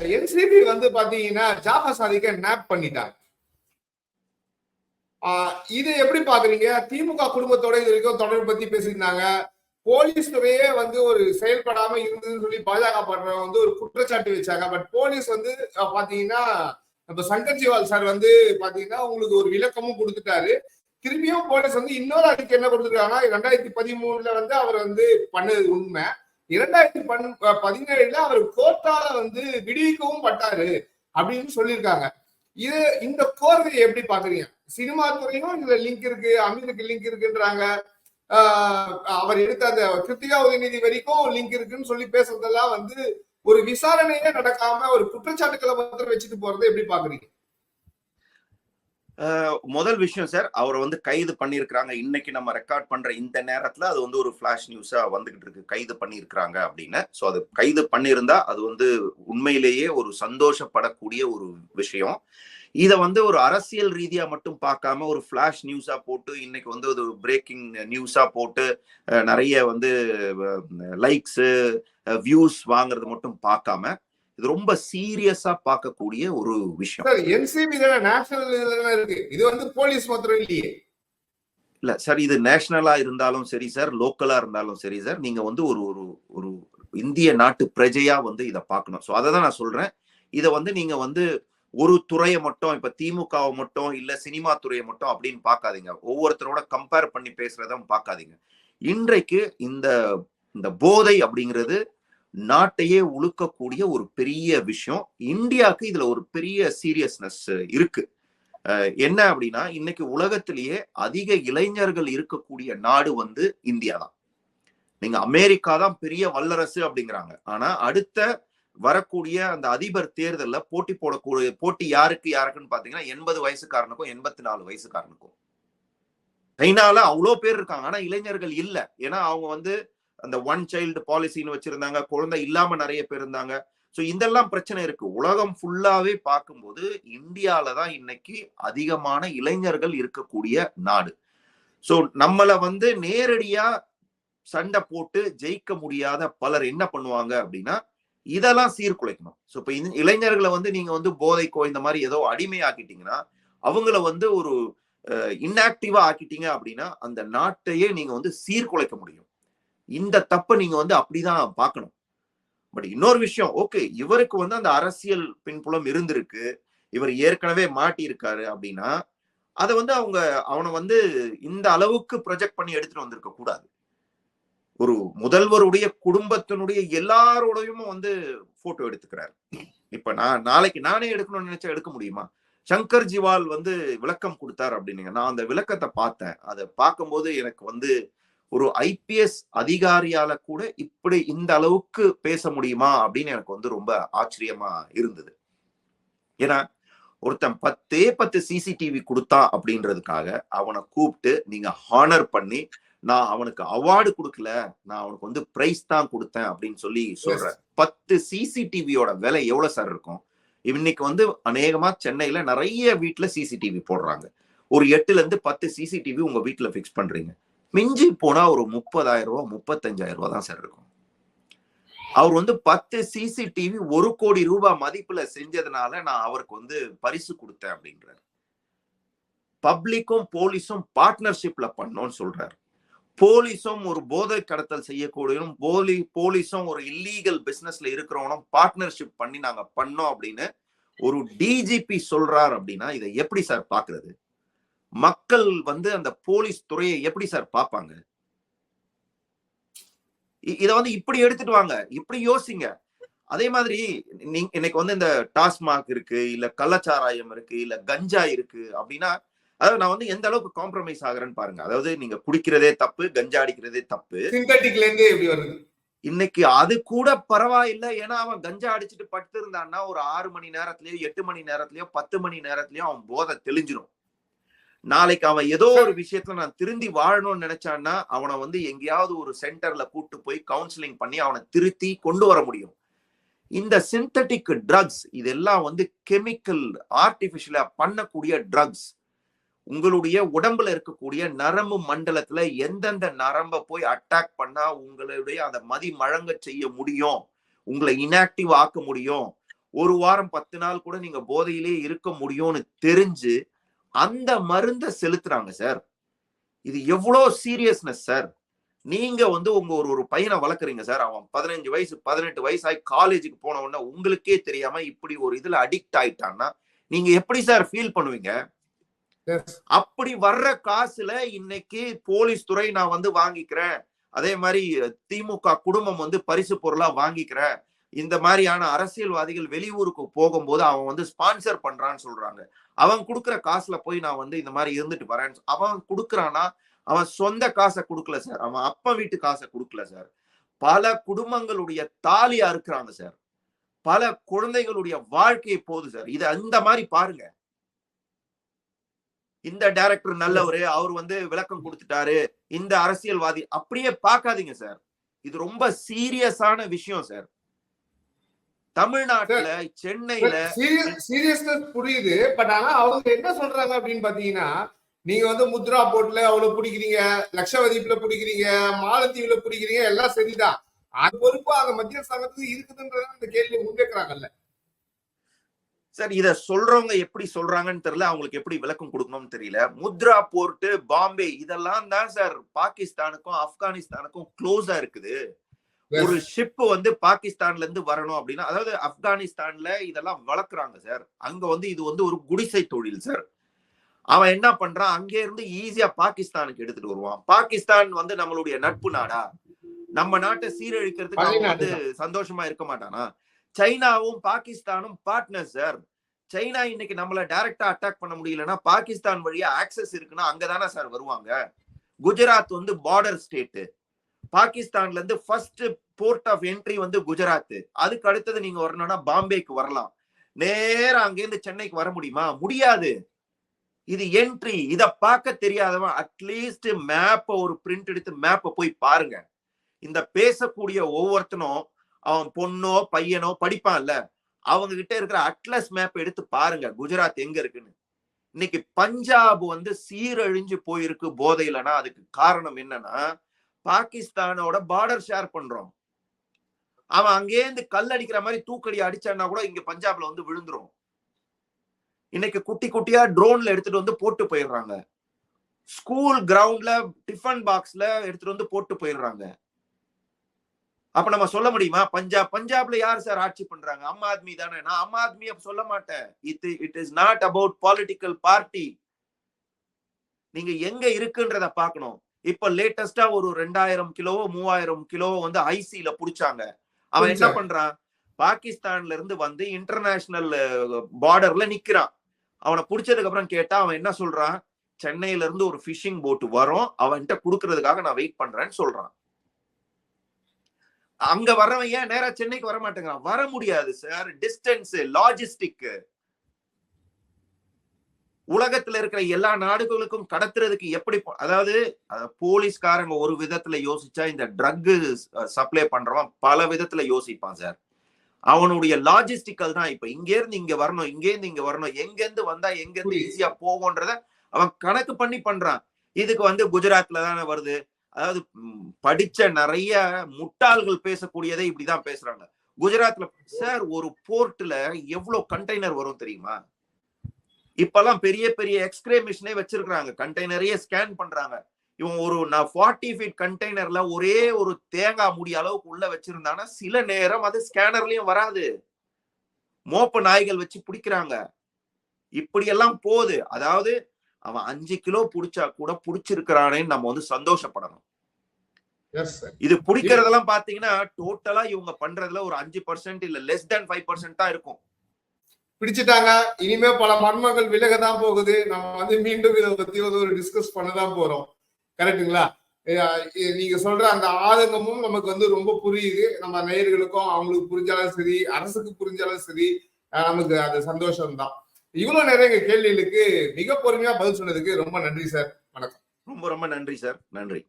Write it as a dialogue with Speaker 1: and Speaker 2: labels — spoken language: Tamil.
Speaker 1: என்சிபி வந்து பாத்தீங்கன்னா ஜாஃபர் சாதிக்க நேப் பண்ணிட்டாங்க ஆஹ் இது எப்படி பாக்குறீங்க? திமுக குடும்பத்தோட இது வரைக்கும் தொடர்பு பத்தி பேசியிருந்தாங்க. போலீஸ் துறையே வந்து ஒரு செயல்படாம இருந்ததுன்னு சொல்லி பாஜக பண்றவங்க வந்து ஒரு குற்றச்சாட்டு வச்சாங்க. பட் போலீஸ் வந்து பாத்தீங்கன்னா நம்ம சங்கர் ஜிவால் சார் வந்து பாத்தீங்கன்னா உங்களுக்கு ஒரு விளக்கமும் கொடுத்துட்டாரு. திரும்பியும் போலீஸ் வந்து இன்னொரு அறிக்கை என்ன கொடுத்துருக்காங்கன்னா ரெண்டாயிரத்தி பதிமூணுல வந்து அவர் வந்து பண்ணது உண்மை. இரண்டாயிரத்தி பன் பதினேழுல அவர் கோர்ட்டால வந்து விடுவிக்கவும் பட்டாரு அப்படின்னு சொல்லியிருக்காங்க. இது இந்த கோர்வையை எப்படி பாக்குறீங்க? சினிமா துறையும் இதுல லிங்க் இருக்கு அமீருக்கு லிங்க் இருக்குன்றாங்க. ஆஹ் அவர் எடுத்த அந்த கிருத்திகா உதயநிதி வரைக்கும் லிங்க் இருக்குன்னு சொல்லி பேசுறதெல்லாம் வந்து ஒரு விசாரணையே நடக்காம ஒரு குற்றச்சாட்டுக்களை மாத்திரம் வச்சுட்டு போறதை எப்படி பாக்குறீங்க?
Speaker 2: முதல் விஷயம் சார் அவரை வந்து கைது பண்ணியிருக்கிறாங்க. இன்னைக்கு நம்ம ரெக்கார்ட் பண்ற இந்த நேரத்துல அது வந்து ஒரு ஃபிளாஷ் நியூஸா வந்துகிட்டு இருக்கு. கைது பண்ணியிருக்கிறாங்க அப்படின்னு. ஸோ அது கைது பண்ணியிருந்தா அது வந்து உண்மையிலேயே ஒரு சந்தோஷப்படக்கூடிய ஒரு விஷயம். இதை வந்து ஒரு அரசியல் ரீதியா மட்டும் பார்க்காம ஒரு ஃபிளாஷ் நியூஸா போட்டு இன்னைக்கு வந்து ஒரு பிரேக்கிங் நியூஸா போட்டு நிறைய வந்து லைக்ஸு வியூஸ் வாங்குறது மட்டும் பார்க்காம இது ரொம்ப சீரியஸா பார்க்கக்கூடிய ஒரு விஷயம்.
Speaker 1: என்சிபி நேஷனல் இருக்கு. இது வந்து போலீஸ் மாத்திரம் இல்லையே.
Speaker 2: இல்ல சார் இது நேஷனலா இருந்தாலும் சரி சார் லோக்கலா இருந்தாலும் சரி சார் நீங்க வந்து ஒரு ஒரு ஒரு இந்திய நாட்டு பிரஜையா வந்து இதை பார்க்கணும். ஸோ அதை தான் நான் சொல்றேன். இதை வந்து நீங்க வந்து ஒரு துறையை மட்டும் இப்ப திமுகவை மட்டும் இல்ல சினிமா துறையை மட்டும் அப்படின்னு பார்க்காதீங்க. ஒவ்வொருத்தரோட கம்பேர் பண்ணி பேசுறத பார்க்காதீங்க. இன்றைக்கு இந்த இந்த போதை அப்படிங்கிறது நாட்டையே உழுக்கக்கூடிய ஒரு பெரிய விஷயம். இந்தியாவுக்கு இதுல ஒரு பெரிய சீரியஸ்னஸ் இருக்கு. என்ன அப்படின்னா இன்னைக்கு உலகத்திலேயே அதிக இளைஞர்கள் இருக்கக்கூடிய நாடு வந்து இந்தியா தான் நீங்க அமெரிக்கா தான் பெரிய வல்லரசு அப்படிங்கிறாங்க. ஆனா அடுத்த வரக்கூடிய அந்த அதிபர் தேர்தலில் போட்டி போடக்கூடிய போட்டி யாருக்கு யாருக்குன்னு பாத்தீங்கன்னா எண்பது வயசுக்காரனுக்கும் எண்பத்தி நாலு வயசுக்காரனுக்கும். சைனால அவ்வளோ பேர் இருக்காங்க. ஆனா இளைஞர்கள் இல்லை. ஏன்னா அவங்க வந்து அந்த ஒன் சைல்டு பாலிசின்னு வச்சிருந்தாங்க. குழந்தை இல்லாம நிறைய பேர் இருந்தாங்க. ஸோ இதெல்லாம் பிரச்சனை இருக்கு. உலகம் ஃபுல்லாவே பார்க்கும்போது இந்தியால தான் இன்னைக்கு அதிகமான இளைஞர்கள் இருக்கக்கூடிய நாடு. ஸோ நம்மளை வந்து நேரடியா சண்டை போட்டு ஜெயிக்க முடியாத பலர் என்ன பண்ணுவாங்க அப்படின்னா இதெல்லாம் சீர்குலைக்கணும். ஸோ இப்போ இளைஞர்களை வந்து நீங்க வந்து போதைக்கோ இந்த மாதிரி ஏதோ அடிமையாக்கிட்டீங்கன்னா அவங்கள வந்து ஒரு இன்ஆக்டிவா ஆக்கிட்டீங்க அப்படின்னா அந்த நாட்டையே நீங்க வந்து சீர்குலைக்க முடியும். இந்த தப்பை நீங்க வந்து அப்படிதான் பார்க்கணும். பட் இன்னொரு விஷயம் ஓகே இவருக்கு வந்து அந்த அரசியல் பின்புலம் இருந்திருக்கு. இவர் ஏற்கனவே மாட்டியிருக்காரு அப்படின்னா அதை வந்து அவங்க அவனை வந்து இந்த அளவுக்கு ப்ரொஜெக்ட் பண்ணி எடுத்துட்டு வந்திருக்க கூடாது. ஒரு முதல்வருடைய குடும்பத்தினுடைய எல்லாரோடையும் வந்து போட்டோ எடுத்துக்கிறாரு. இப்ப நான் நாளைக்கு நானே எடுக்கணும்னு நினைச்சா எடுக்க முடியுமா? சங்கர் ஜிவால் வந்து விளக்கம் கொடுத்தார் அப்படின்னீங்க. நான் அந்த விளக்கத்தை பார்த்தேன். அதை பார்க்கும்போது எனக்கு வந்து ஒரு ஐபிஎஸ் அதிகாரியால கூட இப்படி இந்த அளவுக்கு பேச முடியுமா அப்படின்னு எனக்கு வந்து ரொம்ப ஆச்சரியமா இருந்தது. ஏன்னா ஒருத்தன் பத்தே பத்து சிசிடிவி கொடுத்தான் அப்படின்றதுக்காக அவனை கூப்பிட்டு நீங்க ஹானர் பண்ணி நான் அவனுக்கு அவார்டு கொடுக்கல நான் அவனுக்கு வந்து பிரைஸ் தான் கொடுத்தேன் அப்படின்னு சொல்லி சொல்றேன் பத்து சிசிடிவியோட விலை எவ்வளவு சார் இருக்கும்? இன்னைக்கு வந்து அநேகமா சென்னையில நிறைய வீட்டுல சிசிடிவி போடுறாங்க. ஒரு எட்டுல இருந்து பத்து சிசிடிவி உங்க வீட்டுல பிக்ஸ் பண்றீங்க. மிஞ்சி போனா ஒரு முப்பதாயிரம் ரூபா முப்பத்தஞ்சாயிரம் ரூபா தான் சார் இருக்கும். அவர் வந்து பத்து சிசிடிவி ஒரு கோடி ரூபாய் மதிப்புல செஞ்சதுனால நான் அவருக்கு வந்து பரிசு கொடுத்தேன் அப்படின்றாரு. பப்ளிக்கும் போலீஸும் பார்ட்னர்ஷிப்ல பண்ணோம்னு சொல்றாரு. போலீஸும் ஒரு போதை கடத்தல் செய்யக்கூடியவனும் போலி போலீஸும் ஒரு இல்லீகல் பிசினஸ்ல இருக்கிறவனும் பார்ட்னர்ஷிப் பண்ணி நாங்க பண்ணோம் அப்படின்னு ஒரு டிஜிபி சொல்றார் அப்படின்னா இதை எப்படி சார் பாக்குறது மக்கள் வந்து அந்த போலீஸ் துறையை எப்படி சார் பார்ப்பாங்க? இத வந்து இப்படி எடுத்துட்டு வாங்க இப்படி யோசிங்க. அதே மாதிரி நீங்க இன்னைக்கு வந்து இந்த டாஸ்மாக் இருக்கு இல்ல கள்ளச்சாராயம் இருக்கு இல்ல கஞ்சா இருக்கு அப்படின்னா அதாவது நான் வந்து எந்த அளவுக்கு காம்ப்ரமைஸ் ஆகுறேன்னு பாருங்க. அதாவது நீங்க குடிக்கிறதே தப்பு கஞ்சா அடிக்கிறதே தப்பு.
Speaker 1: சிந்தட்டிக்ல இருந்து எப்படி வருது?
Speaker 2: இன்னைக்கு அது கூட பரவாயில்லை. ஏன்னா அவன் கஞ்சா அடிச்சுட்டு படுத்து இருந்தான்னா ஒரு ஆறு மணி நேரத்திலயோ எட்டு மணி நேரத்திலயோ பத்து மணி நேரத்திலயோ அவன் போதை தெளிஞ்சிரும். நாளைக்கு அவன் ஏதோ ஒரு விஷயத்துல நான் திருந்தி வாழணும்னு நினைச்சான்னா அவனை வந்து எங்கேயாவது ஒரு சென்டர்ல கூட்டு போய் கவுன்சிலிங் பண்ணி அவனை திருத்தி கொண்டு வர முடியும். இந்த சிந்தட்டிக் ட்ரக்ஸ் இதெல்லாம் வந்து கெமிக்கல் ஆர்டிபிஷியலா பண்ணக்கூடிய ட்ரக்ஸ் உங்களுடைய உடம்புல இருக்கக்கூடிய நரம்பு மண்டலத்துல எந்தெந்த நரம்ப போய் அட்டாக் பண்ணா உங்களுடைய அந்த மதி மழங்க செய்ய முடியும். உங்களை இன்ஆக்டிவ் ஆக்க முடியும். ஒரு வாரம் பத்து நாள் கூட நீங்க போதையிலே இருக்க முடியும்னு தெரிஞ்சு அந்த மருந்தை செலுத்துறாங்க சார். இது எவ்வளோ சீரியஸ்னஸ் சார். நீங்க வந்து உங்க ஒரு ஒரு பையனை வளர்க்குறீங்க சார். அவன் பதினஞ்சு வயசு பதினெட்டு வயசாகி காலேஜுக்கு போன உடனே உங்களுக்கே தெரியாம இப்படி ஒரு இதுல அடிக்ட் ஆயிட்டான்னா நீங்க எப்படி சார் ஃபீல் பண்ணுவீங்க. அப்படி வர்ற காசுல இன்னைக்கு போலீஸ் துறை நான் வந்து வாங்கிக்கிறேன். அதே மாதிரி திமுக குடும்பம் வந்து பரிசு பொருளா வாங்கிக்கிறேன். இந்த மாதிரியான அரசியல்வாதிகள் வெளியூருக்கு போகும்போது அவன் வந்து ஸ்பான்சர் பண்றான்னு சொல்றாங்க. அவன் கொடுக்குற காசுல போய் நான் வந்து இந்த மாதிரி இருந்துட்டு வரேன் அவன் கொடுக்குறானா அவன் சொந்த காசை கொடுக்கல சார். அவன் அப்பா வீட்டு காசை கொடுக்கல சார். பல குடும்பங்களுடைய தாலியா இருக்கிறாங்க சார். பல குழந்தைகளுடைய வாழ்க்கையை போகுது சார். இதை அந்த மாதிரி பாருங்க. இந்த டைரக்டர் நல்லவரு அவர் வந்து விளக்கம் கொடுத்துட்டாரு. இந்த அரசியல்வாதி அப்படியே பார்க்காதீங்க சார். இது ரொம்ப சீரியஸான விஷயம் சார். தமிழ்நாட்டுல சென்னையில
Speaker 1: சீரியஸ்னஸ் புரியுது. பட் ஆனா அவங்க என்ன சொல்றாங்க அப்படின்னு பாத்தீங்கன்னா நீங்க வந்து முத்ரா போர்ட்ல அவ்வளவு பிடிக்கிறீங்க லட்சவதீப்ல பிடிக்கிறீங்க மாலத்தீவுல பிடிக்கிறீங்க எல்லாம் சரிதான். அது பொறுப்பு அங்க மத்திய சங்கத்துக்கு இருக்குதுன்றத அந்த கேள்வி முன்வைக்கிறாங்கல்ல
Speaker 2: சார் இத சொல்றவங்க எப்படி சொல்றாங்கன்னு தெரியல. அவங்களுக்கு எப்படி விளக்கம் கொடுக்கணும்னு தெரியல. முத்ரா போர்ட்டு பாம்பே இதெல்லாம் தான் சார் பாகிஸ்தானுக்கும் ஆப்கானிஸ்தானுக்கும் க்ளோஸா இருக்குது. ஒரு ஷிப் வந்து பாகிஸ்தான்ல இருந்து வரணும் அப்படின்னா அதாவது ஆப்கானிஸ்தான்ல இதெல்லாம் வளர்க்குறாங்க சார் அங்க வந்து இது வந்து ஒரு குடிசை தொழில் சார் அவன் என்ன பண்றான்? அங்கே இருந்து ஈஸியா பாகிஸ்தானுக்கு எடுத்துட்டு வருவான். பாகிஸ்தான் வந்து நம்மளுடைய நட்பு நாடா? நம்ம நாட்டை சீரழிக்கிறதுக்கு அவன் வந்து சந்தோஷமா இருக்க மாட்டானா? சைனாவும் பாகிஸ்தானும் பார்ட்னர் சார் சைனா இன்னைக்கு நம்மள டைரக்டா அட்டாக் பண்ண முடியலன்னா பாகிஸ்தான் வழியா ஆக்சஸ் இருக்குன்னா அங்கதானே சார் வருவாங்க. குஜராத் வந்து பார்டர் ஸ்டேட்டு பாகிஸ்தான்ல இருந்து ஃபர்ஸ்ட் போர்ட் ஆஃப் என்ட்ரி வந்து குஜராத். அதுக்கு அடுத்தது நீங்க வரணும்னா பாம்பேக்கு வரலாம். நேரா அங்கேருந்து சென்னைக்கு வர முடியுமா? முடியாது. இது என்ட்ரி இத பார்க்க தெரியாதவன் அட்லீஸ்ட் மேப்பை ஒரு பிரிண்ட் எடுத்து மேப்ப போய் பாருங்க. இந்த பேசக்கூடிய ஒவ்வொருத்தனும் அவன் பொண்ணோ பையனோ படிப்பான்ல. அவங்க கிட்ட இருக்கிற அட்லஸ் மேப் எடுத்து பாருங்க குஜராத் எங்க இருக்குன்னு. இன்னைக்கு பஞ்சாப் வந்து சீரழிஞ்சு போயிருக்கு போதையிலனா அதுக்கு காரணம் என்னன்னா பாகிஸ்தானோட பார்டர் ஷேர் பண்றோம். அவன் அங்கேருந்து கல் அடிக்கிற மாதிரி தூக்கடி அடிச்சான்னா கூட இங்க பஞ்சாப்ல வந்து விழுந்துரும். இன்னைக்கு குட்டி குட்டியா ட்ரோன்ல எடுத்துட்டு வந்து போட்டு போயிடுறாங்க. ஸ்கூல் கிரவுண்ட்ல டிஃபன் பாக்ஸ்ல எடுத்துட்டு வந்து போட்டு போயிடுறாங்க. அப்ப நம்ம சொல்ல முடியுமா? பஞ்சாப் பஞ்சாப்ல யார் சார் ஆட்சி பண்றாங்க? அம் ஆத்மி தானே. நான் அம் ஆத்மி சொல்ல மாட்டேன். It it is not about political party நீங்க எங்க இருக்குன்றத பார்க்கணும். இப்ப லேட்டஸ்டா ஒரு ரெண்டாயிரம் கிலோவோ மூவாயிரம் கிலோவோ வந்து ஐசில புடிச்சாங்க. அவன் என்ன பண்றான்? பாகிஸ்தான்ல இருந்து வந்து இன்டர்நேஷனல் பார்டர்ல நிக்கிறான். அவனை புடிச்சதுக்கு அப்புறம் கேட்டா அவன் என்ன சொல்றான்? சென்னையில இருந்து ஒரு ஃபிஷிங் போட் வரும். அவன்கிட்ட குடுக்கறதுக்காக நான் வெயிட் பண்றேன்னு சொல்றான். அங்க வர்றவன் ஏன் நேரா சென்னைக்கு வர மாட்டேங்கிறான்? வர முடியாது சார் டிஸ்டன்ஸ் லாஜிஸ்டிக் உலகத்துல இருக்கிற எல்லா நாடுகளுக்கும் கடத்துறதுக்கு எப்படி அதாவது போலீஸ்காரங்க ஒரு விதத்துல யோசிச்சா இந்த ட்ரக் சப்ளை பண்றவன் பல விதத்துல யோசிப்பான் சார். அவனுடைய லாஜிஸ்டிக்கல் தான் இப்ப. இங்க இருந்து இங்க வரணும் இங்க இருந்து இங்க வரணும் எங்க இருந்து வந்தா எங்க இருந்து ஈஸியா போகும்ன்றத அவன் கணக்கு பண்ணி பண்றான். இதுக்கு வந்து குஜராத்ல தானே வருது. அதாவது படிச்ச நிறைய முட்டாள்கள் பேசக்கூடியதை இப்படிதான் பேசுறாங்க. குஜராத்ல சார் ஒரு போர்ட்ல எவ்வளவு கண்டெய்னர் வரும் தெரியுமா? இப்பெல்லாம் பெரிய பெரிய எக்ஸ்ரே மிஷினே வச்சிருக்காங்க கண்டெய்னரையே ஸ்கேன் பண்றாங்க. இவன் ஒரு நான் ஃபார்ட்டி ஃபீட் கண்டெய்னர்ல ஒரே ஒரு தேங்காய் முடி அளவுக்கு உள்ள வச்சிருந்தானா சில நேரம் அது ஸ்கேனர்லயும் வராது. மோப்ப நாய்கள் வச்சு பிடிக்கிறாங்க. இப்படி எல்லாம் போகுது. அதாவது அவன் அஞ்சு கிலோ புடிச்சா கூட புடிச்சிருக்கிறானேன்னு நம்ம வந்து சந்தோஷப்படணும். இது பிடிக்கிறதெல்லாம் பாத்தீங்கன்னா டோட்டலா இவங்க பண்றதுல ஒரு அஞ்சு பர்சன்ட் இல்ல லெஸ் தேன் ஃபைவ் பர்சன்ட் தான் இருக்கும்.
Speaker 1: பிடிச்சிட்டாங்க. இனிமே பல மர்மங்கள் விலக தான் போகுது. நம்ம வந்து மீண்டும் இதை பத்தி ஒரு டிஸ்கஸ் பண்ணதான் போறோம். கரெக்டுங்களா நீங்க சொல்ற அந்த ஆதங்கமும் நமக்கு வந்து ரொம்ப புரியுது. நம்ம நேயர்களுக்கும் அவங்களுக்கு புரிஞ்சாலும் சரி அரசுக்கு புரிஞ்சாலும் சரி நமக்கு அது சந்தோஷம் தான் இவ்வளவு நேரம் எங்க கேள்விகளுக்கு மிக பொறுமையா பதில் சொன்னதுக்கு ரொம்ப நன்றி சார். வணக்கம்.
Speaker 2: ரொம்ப ரொம்ப நன்றி சார். நன்றி.